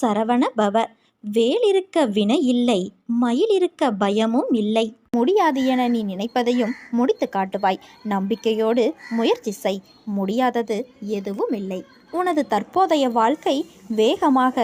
சரவண பவ. வேலிருக்க வினை இல்லை மயில் இருக்க பயமும் இல்லை. முடியாது என நீ நினைப்பதையும் முடித்து காட்டுவாய். நம்பிக்கையோடு முயற்சி செய் முடியாதது எதுவும் இல்லை. உனது தற்போதைய வாழ்க்கை வேகமாக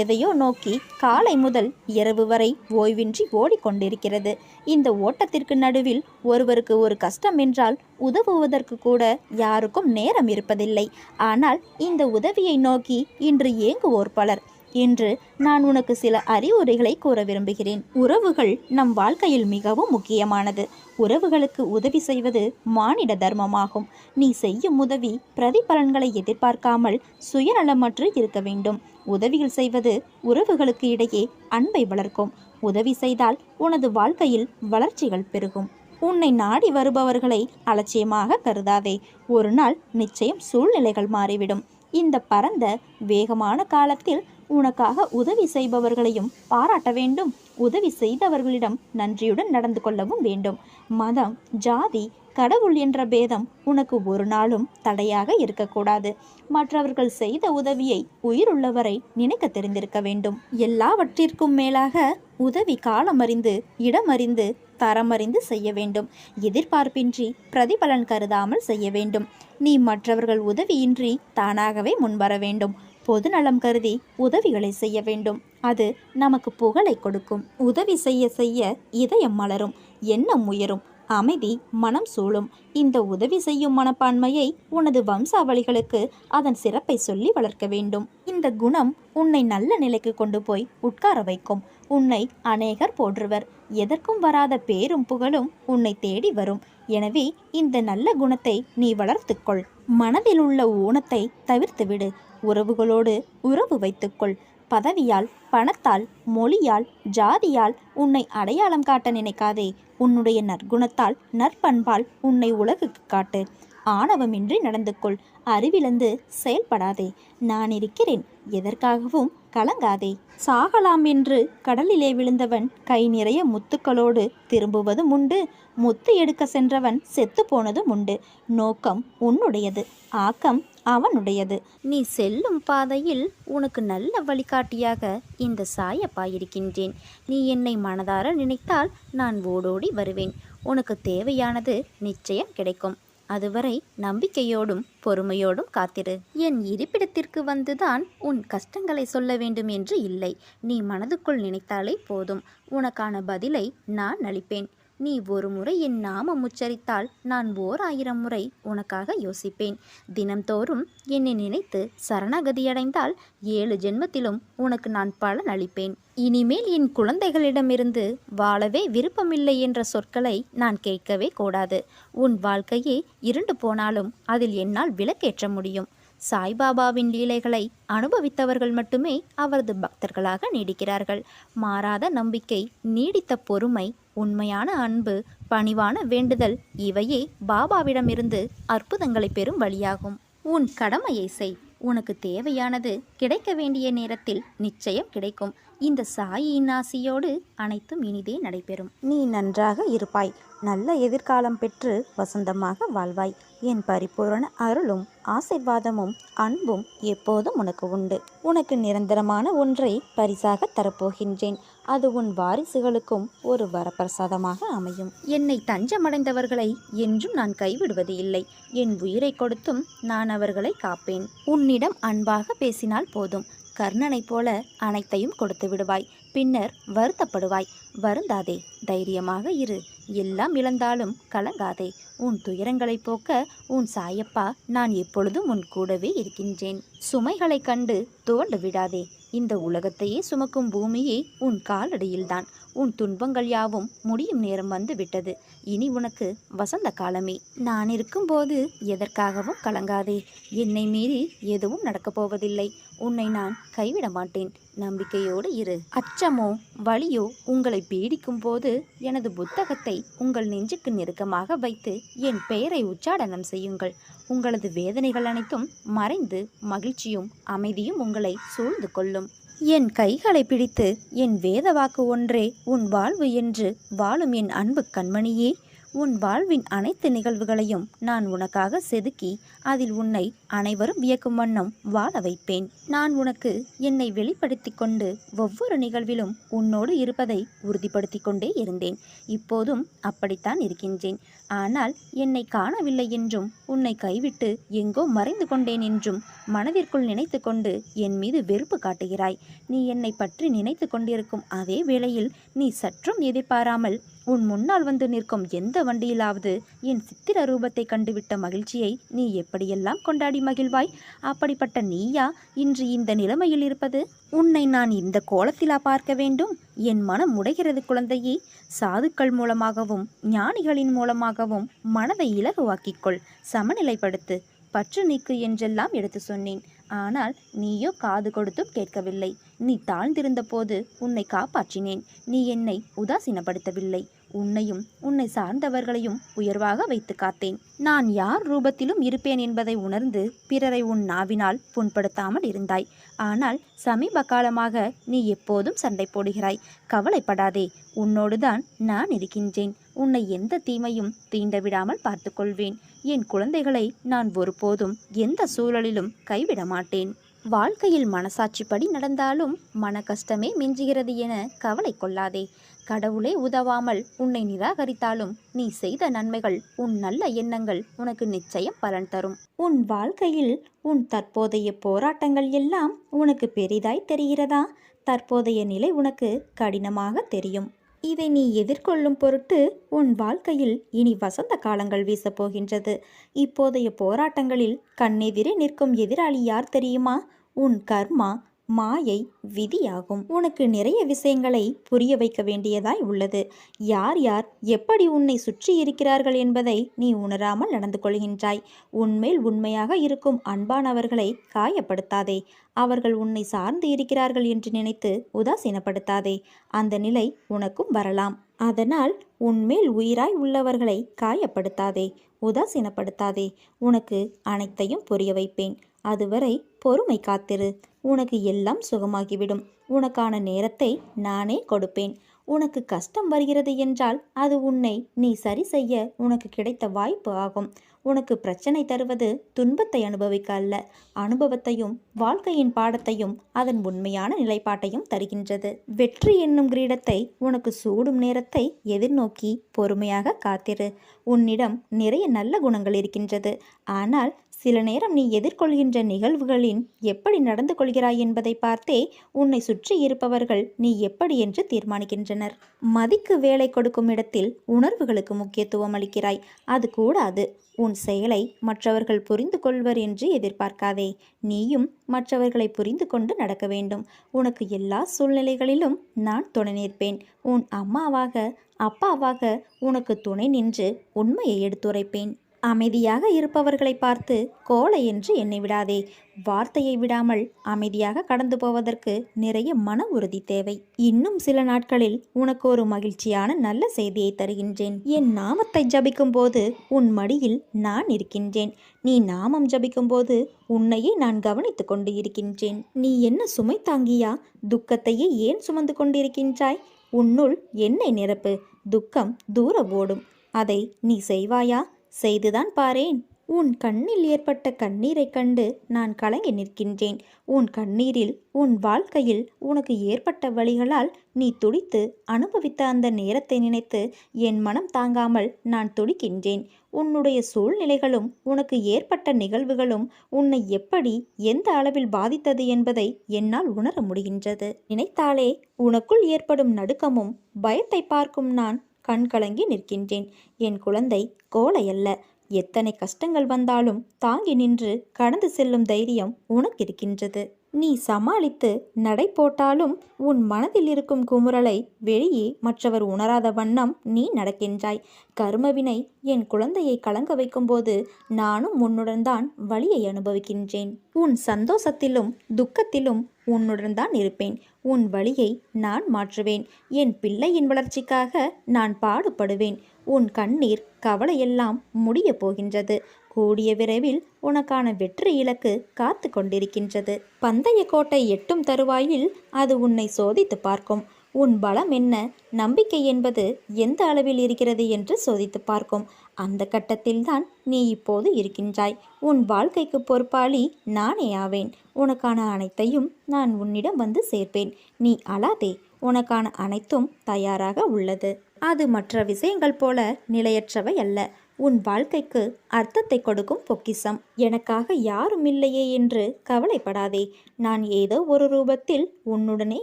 எதையோ நோக்கி காலை முதல் இரவு வரை ஓய்வின்றி ஓடிக்கொண்டிருக்கிறது. இந்த ஓட்டத்திற்கு நடுவில் ஒருவருக்கு ஒரு கஷ்டம் என்றால் உதவுவதற்கு கூட யாருக்கும் நேரம் இருப்பதில்லை. ஆனால் இந்த உதவியை நோக்கி இன்று ஏங்குவோர் பலர். இன்று நான் உனக்கு சில அறிவுரைகளை கூற விரும்புகிறேன். உறவுகள் நம் வாழ்க்கையில் மிகவும் முக்கியமானது. உறவுகளுக்கு உதவி செய்வது மானிட தர்மமாகும். நீ செய்யும் உதவி பிரதிபலன்களை எதிர்பார்க்காமல் சுயநலமற்று இருக்க வேண்டும். உதவிகள் செய்வது உறவுகளுக்கு இடையே அன்பை வளர்க்கும். உதவி செய்தால் உனது வாழ்க்கையில் வளர்ச்சிகள் பெருகும். உன்னை நாடி வருபவர்களை அலட்சியமாக கருதாதே. ஒரு நாள் நிச்சயம் சூழ்நிலைகள் மாறிவிடும். இந்த பரந்த வேகமான காலத்தில் உனக்காக உதவி செய்பவர்களையும் பாராட்ட வேண்டும். உதவி செய்தவர்களிடம் நன்றியுடன் நடந்து கொள்ளவும் வேண்டும். மதம் ஜாதி கடவுள் என்ற பேதம் உனக்கு ஒரு நாளும் தடையாக இருக்கக்கூடாது. மற்றவர்கள் செய்த உதவியை உயிருள்ளவரை நினைக்க தெரிந்திருக்க வேண்டும். எல்லாவற்றிற்கும் மேலாக உதவி காலமறிந்து இடமறிந்து தரமறிந்து செய்ய வேண்டும். எதிர்பார்ப்பின்றி பிரதிபலன் கருதாமல் செய்ய வேண்டும். நீ மற்றவர்கள் உதவியின்றி தானாகவே முன்வர வேண்டும். பொதுநலம் கருதி உதவிகளை செய்ய வேண்டும். அது நமக்கு புகழை கொடுக்கும். உதவி செய்ய செய்ய இதயம் மலரும் எண்ணம் உயரும் அமைதி மனம் சூழும். இந்த உதவி செய்யும் மனப்பான்மையை உனது வம்சாவளிகளுக்கு அதன் சிறப்பை சொல்லி வளர்க்க வேண்டும். இந்த குணம் உன்னை நல்ல நிலைக்கு கொண்டு போய் உட்கார வைக்கும். உன்னை அநேகர் போற்றுவர். எதற்கும் வராத பேரும் புகழும் உன்னை தேடி வரும். எனவே இந்த நல்ல குணத்தை நீ வளர்த்துக்கொள். மனதில் உள்ள ஊனத்தை தவிர்த்துவிடு. உறவுகளோடு உறவு வைத்துக்கொள். பதவியால் பணத்தால் மொழியால் ஜாதியால் உன்னை அடையாளம் காட்ட நினைக்காதே. உன்னுடைய நற்குணத்தால் நற்பண்பால் உன்னை உலகுக்கு காட்டு. ஆணவமின்றி நடந்து கொள் அறிவிழந்து செயல்படாதே. நான் இருக்கிறேன். எதற்காகவும் கலங்காதே. சாகலாம் என்று கடலிலே விழுந்தவன் கை நிறைய முத்துக்களோடு திரும்புவதும் உண்டு. முத்து எடுக்க சென்றவன் செத்து போனதும் உண்டு. நோக்கம் உன்னுடையது. ஆக்கம் அவனுடையது. நீ செல்லும் பாதையில் உனக்கு நல்ல வழிகாட்டியாக இந்த சாயப்பா இருக்கின்றேன். நீ என்னை மனதார நினைத்தால் நான் ஓடோடி வருவேன். உனக்கு தேவையானது நிச்சயம் கிடைக்கும். அதுவரை நம்பிக்கையோடும் பொறுமையோடும் காத்திரு. என் இருப்பிடத்திற்கு வந்துதான் உன் கஷ்டங்களை சொல்ல வேண்டும் என்று இல்லை. நீ மனதுக்குள் நினைத்தாலே போதும். உனக்கான பதிலை நான் அளிப்பேன். நீ ஒரு முறை என் நாமம் உச்சரித்தால் நான் ஓர் ஆயிரம் முறை உனக்காக யோசிப்பேன். தினம்தோறும் என்னை நினைத்து சரணகதியடைந்தால் ஏழு ஜென்மத்திலும் உனக்கு நான் பலன் அளிப்பேன். இனிமேல் என் குழந்தைகளிடமிருந்து வாழவே விருப்பமில்லை என்ற சொற்களை நான் கேட்கவே கூடாது. உன் வாழ்க்கையே இருண்டு போனாலும் அதில் என்னால் விலக்கேற்ற முடியும். சாய்பாபாவின் லீலைகளை அனுபவித்தவர்கள் மட்டுமே அவரது பக்தர்களாக நீடிக்கிறார்கள். மாறாத நம்பிக்கை நீடித்த பொறுமை உண்மையான அன்பு பணிவான வேண்டுதல் இவையே பாபாவிடமிருந்து அற்புதங்களை பெறும் வழியாகும். உன் கடமையை செய். உனக்கு தேவையானது கிடைக்க வேண்டிய நேரத்தில் நிச்சயம் கிடைக்கும். இந்த சாயியின் ஆசியோடு அனைத்தும் இனிதே நடைபெறும். நீ நன்றாக இருப்பாய். நல்ல எதிர்காலம் பெற்று வசந்தமாக வாழ்வாய். என் பரிபூரண அருளும் ஆசிர்வாதமும் அன்பும் எப்போதும் உனக்கு உண்டு. உனக்கு நிரந்தரமான ஒன்றை பரிசாக தரப்போகின்றேன். அது உன் வாரிசுகளுக்கும் ஒரு வரப்பிரசாதமாக அமையும். என்னை தஞ்சமடைந்தவர்களை என்றும் நான் கைவிடுவது இல்லை. என் உயிரை கொடுத்தும் நான் அவர்களை காப்பேன். உன்னிடம் அன்பாக பேசினால் போதும். கர்ணனைப் போல அனைத்தையும் கொடுத்து விடுவாய். பின்னர் வருத்தப்படுவாய். வருந்தாதே தைரியமாக இரு. எல்லாம் இழந்தாலும் கலங்காதே. உன் துயரங்களை போக்க உன் சாயப்பா நான் எப்பொழுதும் உன் கூடவே இருக்கின்றேன். சுமைகளை கண்டு துவண்டு விடாதே இந்த உலகத்தையே சுமக்கும் பூமியே உன் காலடியில்தான். உன் துன்பங்கள் யாவும் முடியும் நேரம் வந்து விட்டது இனி உனக்கு வசந்த காலமே. நான் இருக்கும்போது எதற்காகவும் கலங்காதே. என்னை மீறி எதுவும் நடக்கப் போவதில்லை. உன்னை நான் கைவிட மாட்டேன். நம்பிக்கையோடு இரு. அச்சமோ வலியோ உங்களை பீடிக்கும் போது எனது புத்தகத்தை உங்கள் நெஞ்சுக்கு நெருக்கமாக வைத்து என் பெயரை உச்சாடனம் செய்யுங்கள். உங்களது வேதனைகள் அனைத்தும் மறைந்து மகிழ்ச்சியும் அமைதியும் உங்களை சூழ்ந்து கொள்ளும். என் கைகளை பிடித்து என் வேத வாக்கு ஒன்றே உன் வாழ்வு என்று வாழும் என் அன்பு கண்மணியே. உன் வாழ்வின் அனைத்து நிகழ்வுகளையும் நான் உனக்காக செதுக்கி அதில் உன்னை அனைவரும் வியக்கும் வண்ணம் வாழ வைப்பேன். நான் உனக்கு என்னை வெளிப்படுத்தி கொண்டு ஒவ்வொரு நிகழ்விலும் உன்னோடு இருப்பதை உறுதிப்படுத்தி கொண்டே இருந்தேன். இப்போதும் அப்படித்தான் இருக்கின்றேன். ஆனால் என்னை காணவில்லை என்றும் உன்னை கைவிட்டு எங்கோ மறைந்து கொண்டேன் என்றும் மனதிற்குள் நினைத்து கொண்டு என் மீது வெறுப்பு காட்டுகிறாய். நீ என்னை பற்றி நினைத்து கொண்டிருக்கும் அதே வேளையில் நீ சற்றும் எதிர்பாராமல் உன் முன்னால் வந்து நிற்கும் எந்த வண்டியிலாவது என் சித்திர ரூபத்தை கண்டுவிட்ட மகிழ்ச்சியை நீ எப்படியெல்லாம் கொண்டாடி மகிழ்வாய்? அப்படிப்பட்ட நீயா இன்று இந்த நிலைமையில் இருப்பது? உன்னை நான் இந்த கோலத்திலா பார்க்க வேண்டும்? என் மனம் உடைகிறது குழந்தையே. சாதுக்கள் மூலமாகவும் ஞானிகளின் மூலமாகவும் மனதை இலகுவாக்கிக்கொள் சமநிலைப்படுத்து. பற்று நீக்கு என்றெல்லாம் எடுத்து சொன்னேன். ஆனால் நீயோ காது கொடுத்தும் கேட்கவில்லை. நீ தாழ்ந்திருந்த போது உன்னை காப்பாற்றினேன். நீ என்னை உதாசீனப்படுத்தவில்லை. உன்னையும் உன்னை சார்ந்தவர்களையும் உயர்வாக வைத்து காத்தேன். நான் யார் ரூபத்திலும் இருப்பேன் என்பதை உணர்ந்து பிறரை உன் நாவினால் புண்படுத்தாமல் இருந்தாய். ஆனால் சமீப காலமாக நீ எப்போதும் சண்டை போடுகிறாய். கவலைப்படாதே. உன்னோடுதான் நான் இருக்கின்றேன். உன்னை எந்த தீமையும் தீண்ட விடாமல் பார்த்துக்கொள்வேன். என் குழந்தைகளை நான் ஒருபோதும் எந்த சூழலிலும் கைவிட மாட்டேன் வாழ்க்கையில் மனசாட்சிப்படி நடந்தாலும் மன கஷ்டமே மிஞ்சுகிறது என கவலை கொள்ளாதே. கடவுளே உதவாமல் உன்னை நிராகரித்தாலும் நீ செய்த நன்மைகள் உன் நல்ல எண்ணங்கள் உனக்கு நிச்சயம் பலன் தரும். உன் வாழ்க்கையில் உன் தற்போதைய போராட்டங்கள் எல்லாம் உனக்கு பெரிதாய் தெரிகிறதா? தற்போதைய நிலை உனக்கு கடினமாக தெரியும். இதை நீ எதிர்கொள்ளும் பொருட்டு உன் வாழ்க்கையில் இனி வசந்த காலங்கள் வீசப்போகின்றது. இப்போதைய போராட்டங்களில் கண்ணெதிரே நிற்கும் எதிராளி யார் தெரியுமா? உன் கர்மா மாயை விதியாகும். உனக்கு நிறைய விஷயங்களை புரிய வைக்க வேண்டியதாய் உள்ளது. யார் யார் எப்படி உன்னை சுற்றி இருக்கிறார்கள் என்பதை நீ உணராமல் நடந்து கொள்கின்றாய். உன்மேல் உண்மையாக இருக்கும் அன்பானவர்களை காயப்படுத்தாதே. அவர்கள் உன்னை சார்ந்து இருக்கிறார்கள் என்று நினைத்து உதாசீனப்படுத்தாதே. அந்த நிலை உனக்கும் வரலாம். அதனால் உன்மேல் உயிராய் உள்ளவர்களை காயப்படுத்தாதே. உதாசீனப்படுத்தாதே. உனக்கு அனைத்தையும் புரிய வைப்பேன். அதுவரை பொறுமை காத்திரு. உனக்கு எல்லாம் சுகமாகிவிடும். உனக்கான நேரத்தை நானே கொடுப்பேன். உனக்கு கஷ்டம் வருகிறது என்றால் அது உன்னை நீ சரி செய்ய உனக்கு கிடைத்த வாய்ப்பு ஆகும். உனக்கு பிரச்சனை தருவது துன்பத்தை அனுபவிக்க அல்ல. அனுபவத்தையும் வாழ்க்கையின் பாடத்தையும் அதன் உண்மையான நிலைப்பாட்டையும் தருகின்றது. வெற்றி என்னும் கிரீடத்தை உனக்கு சூடும் நேரத்தை எதிர்நோக்கி பொறுமையாக காத்திரு. உன்னிடம் நிறைய நல்ல குணங்கள் இருக்கின்றது. ஆனால் சில நேரம் நீ எதிர்கொள்கின்ற நிகழ்வுகளின் எப்படி நடந்து கொள்கிறாய் என்பதை பார்த்தே உன்னை சுற்றி இருப்பவர்கள் நீ எப்படி என்று தீர்மானிக்கின்றனர். மதிக்கு வேலை கொடுக்கும் இடத்தில் உணர்வுகளுக்கு முக்கியத்துவம் அளிக்கிறாய். அது கூடாது. உன் செயலை மற்றவர்கள் புரிந்து கொள்வர் என்று எதிர்பார்க்காதே. நீயும் மற்றவர்களை புரிந்து கொண்டு நடக்க வேண்டும். உனக்கு எல்லா சூழ்நிலைகளிலும் நான் துணை நிற்பேன். உன் அம்மாவாக அப்பாவாக உனக்கு துணை நின்று உண்மையை எடுத்துரைப்பேன். அமைதியாக இருப்பவர்களை பார்த்து கோலை என்று எண்ணி விடாதே. வார்த்தையை விடாமல் அமைதியாக கடந்து போவதற்கு நிறைய மன உறுதி தேவை. இன்னும் சில நாட்களில் உனக்கு ஒரு மகிழ்ச்சியான நல்ல செய்தியை தருகின்றேன். என் நாமத்தை ஜபிக்கும் போது உன் மடியில் நான் இருக்கின்றேன். நீ நாமம் ஜபிக்கும் போது உன்னையே நான் கவனித்துக் கொண்டு இருக்கின்றேன். நீ என்ன சுமை தாங்கியா? துக்கத்தையே ஏன் சுமந்து கொண்டிருக்கின்றாய்? உன்னுள் என்னை நிரப்பு. துக்கம் தூர ஓடும். அதை நீ செய்வாயா? செய்துதான் பாரேன். உன் கண்ணில் ஏற்பட்ட கண்ணீரைக் கண்டு நான் கலங்கி நிற்கின்றேன். உன் கண்ணீரில் உன் வாழ்க்கையில் உனக்கு ஏற்பட்ட வழிகளால் நீ துடித்து அனுபவித்த அந்த நேரத்தை நினைத்து என் மனம் தாங்காமல் நான் துடிக்கின்றேன். உன்னுடைய சூழ்நிலைகளும் உனக்கு ஏற்பட்ட நிகழ்வுகளும் உன்னை எப்படி எந்த அளவில் பாதித்தது என்பதை என்னால் உணர முடிகின்றது. நினைத்தாலே உனக்குள் ஏற்படும் நடுக்கமும் பயத்தை பார்க்கும் நான் கண் கலங்கி நிற்கின்றேன். என் குழந்தை கோலையல்ல எத்தனை கஷ்டங்கள் வந்தாலும் தாங்கி நின்று கடந்து செல்லும் தைரியம் உனக்கு இருக்கின்றது. நீ சமாளித்து நடை போட்டாலும் உன் மனதில் இருக்கும் குமுறலை வெளியே மற்றவர் உணராத வண்ணம் நீ நடக்கின்றாய். கருமவினை என் குழந்தையை கலங்க வைக்கும்போது நானும் உன்னுடன் தான் வழியை அனுபவிக்கின்றேன். உன் சந்தோஷத்திலும் துக்கத்திலும் உன்னுடன் தான் இருப்பேன். உன் வழியை நான் மாற்றுவேன். என் பிள்ளையின் வளர்ச்சிக்காக நான் பாடுபடுவேன். உன் கண்ணீர் கவலையெல்லாம் முடியப் போகின்றது. கூடிய விரைவில் உனக்கான வெற்றி இலக்கு காத்து கொண்டிருக்கின்றது. பந்தய கோட்டை எட்டும் தருவாயில் அது உன்னை சோதித்து பார்க்கும். உன் பலம் என்ன? நம்பிக்கை என்பது எந்த அளவில் இருக்கிறது என்று சோதித்து பார்க்கும். அந்த கட்டத்தில்தான் நீ இப்போது இருக்கின்றாய். உன் வாழ்க்கைக்கு பொறுப்பாளி நானே ஆவேன். உனக்கான அனைத்தையும் நான் உன்னிடம் வந்து சேர்ப்பேன். நீ அழாதே. உனக்கான அனைத்தும் தயாராக உள்ளது. அது மற்ற விஷயங்கள் போல நிலையற்றவை அல்ல. உன் வாழ்க்கைக்கு அர்த்தத்தை கொடுக்கும் பொக்கிஷம். எனக்காக யாரும் இல்லையே என்று கவலைப்படாதே. நான் ஏதோ ஒரு ரூபத்தில் உன்னுடனே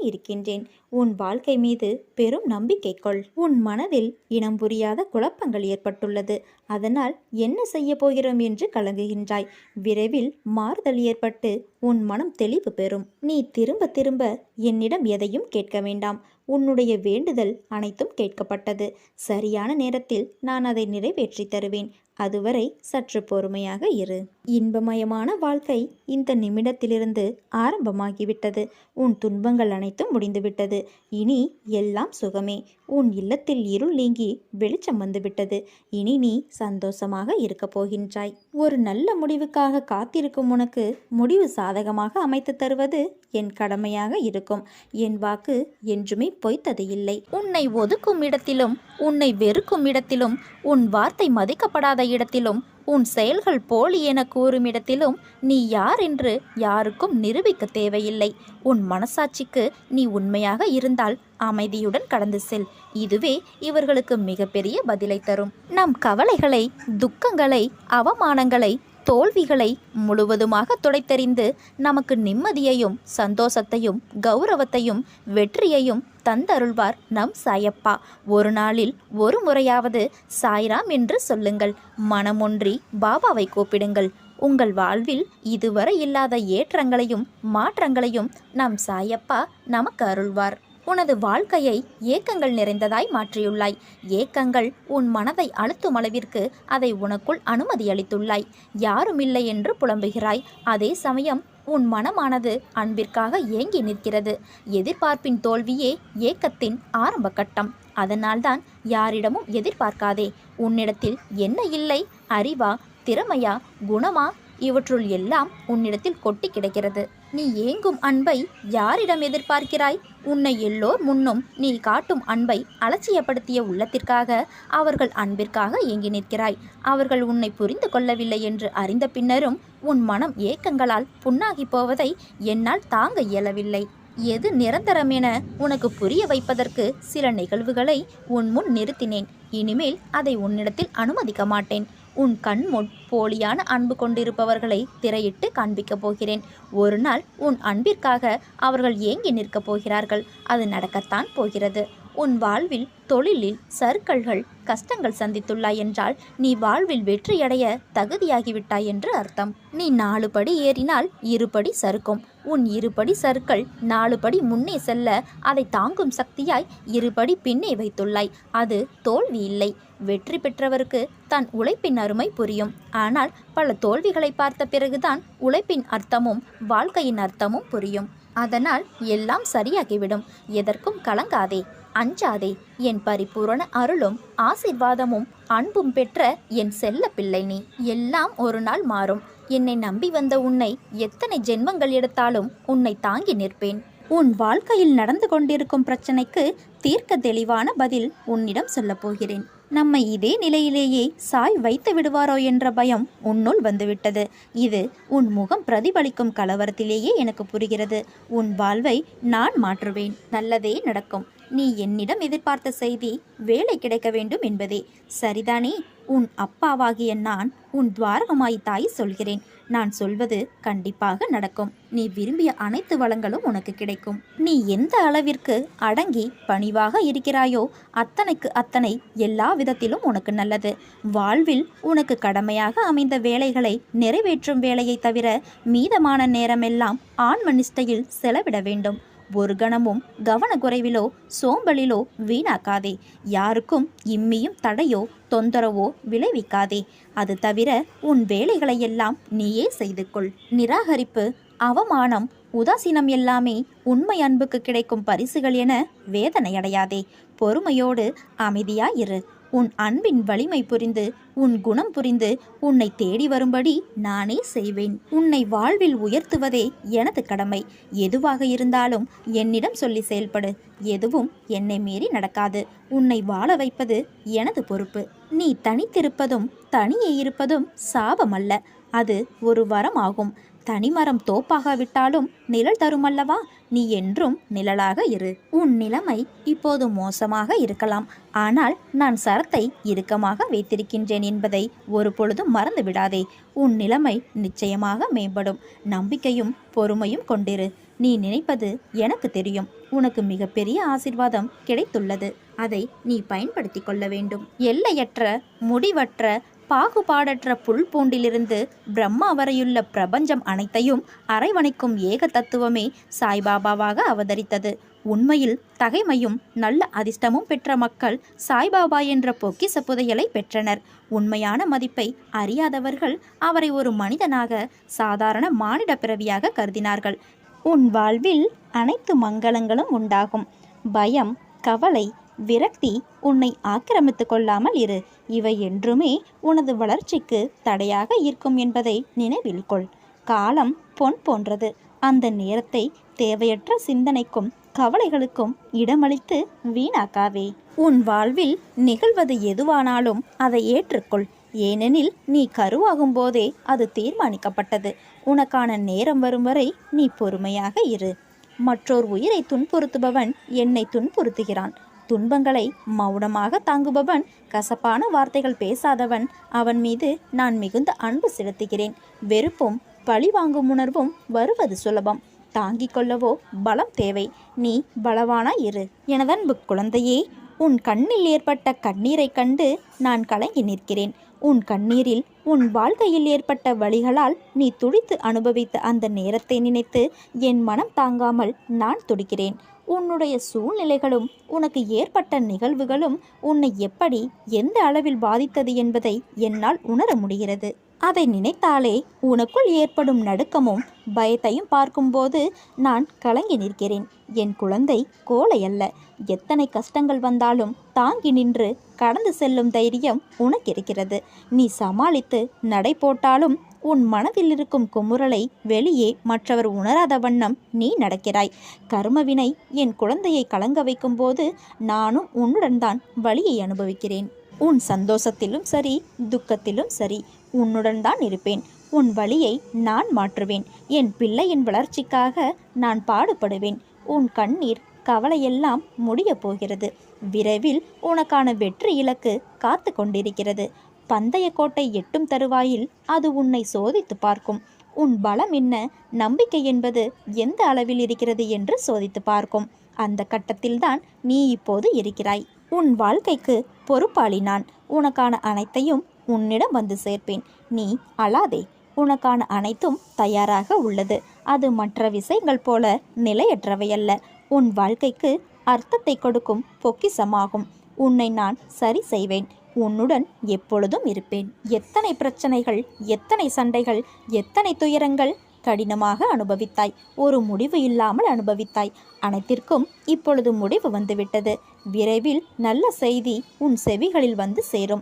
இருக்கின்றேன். உன் வாழ்க்கை மீது பெரும் நம்பிக்கை கொள் உன் மனதில் இனம் புரியாத குழப்பங்கள் ஏற்பட்டுள்ளது. அதனால் என்ன செய்ய போகிறோம் என்று கலங்குகின்றாய். விரைவில் மாறுதல் ஏற்பட்டு உன் மனம் தெளிவு பெறும். நீ திரும்ப திரும்ப என்னிடம் எதையும் கேட்க வேண்டாம். உன்னுடைய வேண்டுதல் அனைத்தும் கேட்கப்பட்டது. சரியான நேரத்தில் நான் அதை நிறைவேற்றி தருவேன். அதுவரை சற்று பொறுமையாக இரு. இன்பமயமான வாழ்க்கை இந்த நிமிடத்திலிருந்து ஆரம்பமாகிவிட்டது. உன் துன்பங்கள் அனைத்தும் முடிந்துவிட்டது. இனி எல்லாம் சுகமே. உன் இல்லத்தில் இருள் நீங்கி வெளிச்சம் வந்துவிட்டது. இனி நீ சந்தோஷமாக இருக்கப் போகின்றாய். ஒரு நல்ல முடிவுக்காக காத்திருக்கும் உனக்கு முடிவு சாதகமாக அமைத்து தருவது என் கடமையாக இருக்கும். என் வாக்கு என்றுமே பொய்த்தது இல்லை. உன்னை ஒதுக்கும் இடத்திலும் உன்னை வெறுக்கும் இடத்திலும் உன் வார்த்தை மதிக்கப்படாத இடத்திலும் உன் செயல்கள் போலி என கூறும் இடத்திலும் நீ யார் என்று யாருக்கும் நிரூபிக்க தேவையில்லை. உன் மனசாட்சிக்கு நீ உண்மையாக இருந்தால் அமைதியுடன் கடந்து செல். இதுவே இவர்களுக்கு மிகப்பெரிய பதிலை தரும். நம் கவலைகளை துக்கங்களை அவமானங்களை தோல்விகளை முழுவதுமாக துடைத்தறிந்து நமக்கு நிம்மதியையும் சந்தோஷத்தையும் கௌரவத்தையும் வெற்றியையும் தந்தருள்வார் நம் சாயப்பா. ஒரு நாளில் ஒரு முறையாவது சாய்ராம் என்று சொல்லுங்கள். மனமொன்றி பாபாவை கூப்பிடுங்கள். உங்கள் வாழ்வில் இதுவரை இல்லாத ஏற்றங்களையும் மாற்றங்களையும் நம் சாயப்பா நமக்கு அருள்வார். உனது வாழ்க்கையை ஏக்கங்கள் நிறைந்ததாய் மாற்றியுள்ளாய். ஏக்கங்கள் உன் மனதை அழுத்தும் அளவிற்கு அதை உனக்குள் அனுமதியளித்துள்ளாய் யாரும் இல்லை என்று புலம்புகிறாய். அதே சமயம் உன் மனமானது அன்பிற்காக ஏங்கி நிற்கிறது. எதிர்பார்ப்பின் தோல்வியே ஏக்கத்தின் ஆரம்ப கட்டம் அதனால்தான் யாரிடமும் எதிர்பார்க்காதே. உன்னிடத்தில் என்ன இல்லை? அறிவா? திறமையா? குணமா? இவற்றுள் எல்லாம் உன்னிடத்தில் கொட்டி கிடக்கிறது. நீ ஏங்கும் அன்பை யாரிடம் எதிர்பார்க்கிறாய்? உன்னை எல்லோர் முன்னும் நீ காட்டும் அன்பை அலட்சியப்படுத்திய உள்ளத்திற்காக அவர்கள் அன்பிற்காக ஏங்கி நிற்கிறாய். அவர்கள் உன்னை புரிந்து கொள்ளவில்லை என்று அறிந்த பின்னரும் உன் மனம் ஏக்கங்களால் புண்ணாகி போவதை என்னால் தாங்க இயலவில்லை. எது நிரந்தரம் என உனக்கு புரிய வைப்பதற்கு சில நிகழ்வுகளை உன் முன் நிறுத்தினேன். இனிமேல் அதை உன்னிடத்தில் அனுமதிக்க மாட்டேன். உன் கண் முன் போலியான அன்பு கொண்டிருப்பவர்களை திரையிட்டு காண்பிக்கப் போகிறேன். ஒரு நாள் உன் அன்பிற்காக அவர்கள் ஏங்கி நிற்கப் போகிறார்கள். அது நடக்கத்தான் போகிறது. உன் வாழ்வில் தொழிலில் சறுக்கல்கள் கஷ்டங்கள் சந்தித்துள்ளாய் என்றால் நீ வாழ்வில் வெற்றியடைய தகுதியாகிவிட்டாய் என்று அர்த்தம். நீ நாலு படி ஏறினால் இருபடி சறுக்கும் உன் இருபடி சர்க்கள் நாலு படி முன்னே செல்ல அதை தாங்கும் சக்தியாய் இருபடி பின்னே வைத்துள்ளாய். அது தோல்வி இல்லை. வெற்றி பெற்றவருக்கு தன் உழைப்பின் அருமை புரியும். ஆனால் பல தோல்விகளை பார்த்த பிறகுதான் உழைப்பின் அர்த்தமும் வாழ்க்கையின் அர்த்தமும் புரியும். அதனால் எல்லாம் சரியாகிவிடும். எதற்கும் கலங்காதே. அஞ்சாதே. என் பரிபூரண அருளும் ஆசிர்வாதமும் அன்பும் பெற்ற என் செல்ல பிள்ளை நீ. எல்லாம் ஒரு நாள் மாறும். என்னை நம்பி வந்த உன்னை எத்தனை ஜென்மங்கள் எடுத்தாலும் உன்னை தாங்கி நிற்பேன். உன் வாழ்க்கையில் நடந்து கொண்டிருக்கும் பிரச்சனைக்கு தீர்க்க தெளிவான பதில் உன்னிடம் சொல்லப் போகிறேன். நம்மை இதே நிலையிலேயே சாய் வைத்து விடுவாரோ என்ற பயம் உன்னுள் வந்துவிட்டது. இது உன் முகம் பிரதிபலிக்கும் கலவரத்திலேயே எனக்கு புரிகிறது. உன் வாழ்வை நான் மாற்றுவேன். நல்லதே நடக்கும். நீ என்னிடம் எதிர்பார்த்த செய்தி வேலை கிடைக்க வேண்டும் என்பதே. சரிதானே? உன் அப்பாவாகிய நான் உன் துவாரகமாய் தாய் சொல்கிறேன். நான் சொல்வது கண்டிப்பாக நடக்கும். நீ விரும்பிய அனைத்து வளங்களும் உனக்கு கிடைக்கும். நீ எந்த அளவிற்கு அடங்கி பணிவாக இருக்கிறாயோ அத்தனைக்கு அத்தனை எல்லா விதத்திலும் உனக்கு நல்லது. வாழ்வில் உனக்கு கடமையாக அமைந்த வேலைகளை நிறைவேற்றும் வேலையை தவிர மீதமான நேரமெல்லாம் ஆன்மனிஷ்டையில் செலவிட வேண்டும். ஒரு கணமும் கவனக்குறைவிலோ சோம்பலிலோ வீணாக்காதே. யாருக்கும் இம்மியும் தடையோ தொந்தரவோ விளைவிக்காதே. அது தவிர உன் வேலைகளையெல்லாம் நீயே செய்து கொள் நிராகரிப்பு அவமானம் உதாசீனம் எல்லாமே உண்மை அன்புக்கு கிடைக்கும் பரிசுகள் என வேதனையடையாதே. பொறுமையோடு அமைதியாயிரு. உன் அன்பின் வலிமை புரிந்து உன் குணம் புரிந்து உன்னை தேடி வரும்படி நானே செய்வேன். உன்னை வாழ்வில் உயர்த்துவதே எனது கடமை. எதுவாக இருந்தாலும் என்னிடம் சொல்லி செயல்படு. எதுவும் என்னை மீறி நடக்காது. உன்னை வாழ வைப்பது எனது பொறுப்பு. நீ தனித்திருப்பதும் தனியே இருப்பதும் சாபமல்ல. அது ஒரு வரம் ஆகும். தனிமரம் தோப்பாகாவிட்டாலும் நிழல் தருமல்லவா? நீ என்றும் நிழலாக இரு. உன் நிலைமை இப்போது மோசமாக இருக்கலாம். ஆனால் நான் சரத்தை இறுக்கமாக வைத்திருக்கின்றேன் என்பதை ஒரு பொழுதும் மறந்து விடாதே. உன் நிலைமை நிச்சயமாக மேம்படும். நம்பிக்கையும் பொறுமையும் கொண்டிரு. நீ நினைப்பது எனக்கு தெரியும். உனக்கு மிகப்பெரிய ஆசிர்வாதம் கிடைத்துள்ளது. அதை நீ பயன்படுத்தி கொள்ள வேண்டும். எல்லையற்ற முடிவற்ற பாகுபாடற்ற புல் பூண்டிலிருந்து பிரம்மா வரையுள்ள பிரபஞ்சம் அனைத்தையும் அரைவணைக்கும் ஏக தத்துவமே சாய்பாபாவாக அவதரித்தது. உண்மையில் தகைமையும் நல்ல அதிர்ஷ்டமும் பெற்ற மக்கள் சாய்பாபா என்ற பொக்கிச புதையலை பெற்றனர். உண்மையான மதிப்பை அறியாதவர்கள் அவரை ஒரு மனிதனாக சாதாரண மானிட பிறவியாக கருதினார்கள். உன் வாழ்வில் அனைத்து மங்களங்களும் உண்டாகும். பயம் கவலை விரக்தி உன்னை ஆக்கிரமித்து கொள்ளாமல் இரு. இவை என்றுமே உனது வளர்ச்சிக்கு தடையாக இருக்கும் என்பதை நினைவில் கொள். காலம் பொன் போன்றது. அந்த நேரத்தை தேவையற்ற சிந்தனைக்கும் கவலைகளுக்கும் இடமளித்து வீணாக்காவே உன் வாழ்வில் நிகழ்வது எதுவானாலும் அதை ஏற்றுக்கொள். ஏனெனில் நீ கருவாகும் போதே அது தீர்மானிக்கப்பட்டது. உனக்கான நேரம் வரும் வரை நீ பொறுமையாக இரு. மற்றோர் உயிரை துன்புறுத்துபவன் என்னை துன்புறுத்துகிறான். துன்பங்களை மௌனமாக தாங்குபவன் கசப்பான வார்த்தைகள் பேசாதவன். அவன் மீது நான் மிகுந்த அன்பு செலுத்துகிறேன். வெறுப்பும் பழிவாங்கும் உணர்வும் வருவது சுலபம். தாங்கிக் கொள்ளவோ பலம் தேவை. நீ பலவானா இரு. எனதன்பு குழந்தையே உன் கண்ணில் ஏற்பட்ட கண்ணீரைக் கண்டு நான் கலங்கி நிற்கிறேன். உன் கண்ணீரில் உன் வாழ்க்கையில் ஏற்பட்ட வழிகளால் நீ துடித்து அனுபவித்த அந்த நேரத்தை நினைத்து என் மனம் தாங்காமல் நான் துடிக்கிறேன். உன்னுடைய சூழ்நிலைகளும் உனக்கு ஏற்பட்ட நிகழ்வுகளும் உன்னை எப்படி எந்த அளவில் பாதித்தது என்பதை என்னால் உணர முடிகிறது. அதை நினைத்தாலே உனக்குள் ஏற்படும் நடுக்கமும் பயத்தையும் பார்க்கும்போது நான் கலங்கி நிற்கிறேன். என் குழந்தை கோலை அல்ல எத்தனை கஷ்டங்கள் வந்தாலும் தாங்கி நின்று கடந்து செல்லும் தைரியம் உனக்கு இருக்கிறது நீ சமாளித்து நடை போட்டாலும் உன் மனதில் இருக்கும் குமுறலை வெளியே மற்றவர் உணராத வண்ணம் நீ நடக்கிறாய். கர்மவினை என் குழந்தையை கலங்க வைக்கும்போது நானும் உன்னுடன் தான் வழியை அனுபவிக்கிறேன். உன் சந்தோஷத்திலும் சரி துக்கத்திலும் சரி உன்னுடன் தான் இருப்பேன். உன் வழியை நான் மாற்றுவேன். என் பிள்ளையின் வளர்ச்சிக்காக நான் பாடுபடுவேன். உன் கண்ணீர் கவலையெல்லாம் முடிய போகிறது. விரைவில் உனக்கான வெற்றி இலக்கு காத்து கொண்டிருக்கிறது. பந்தய கோட்டை எட்டும் தருவாயில் அது உன்னை சோதித்து பார்க்கும். உன் பலம் என்ன? நம்பிக்கை என்பது எந்த அளவில் இருக்கிறது என்று சோதித்து பார்க்கும். அந்த கட்டத்தில்தான் நீ இப்போது இருக்கிறாய். உன் வாழ்க்கைக்கு பொறுப்பாளி நான் உனக்கான அனைத்தையும் உன்னிடம் வந்து சேர்ப்பேன். நீ அழாதே. உனக்கான அனைத்தும் தயாராக உள்ளது. அது மற்ற விஷயங்கள் போல நிலையற்றவையல்ல. உன் வாழ்க்கைக்கு அர்த்தத்தை கொடுக்கும் பொக்கிசமாகும் உன்னை நான் சரி செய்வேன். உன்னுடன் எப்பொழுதும் இருப்பேன். எத்தனை பிரச்சனைகள் எத்தனை சண்டைகள் எத்தனை துயரங்கள் கடினமாக அனுபவித்தாய். ஒரு முடிவு இல்லாமல் அனுபவித்தாய். அனைத்திற்கும் இப்பொழுது முடிவு வந்துவிட்டது. விரைவில் நல்ல செய்தி உன் செவிகளில் வந்து சேரும்.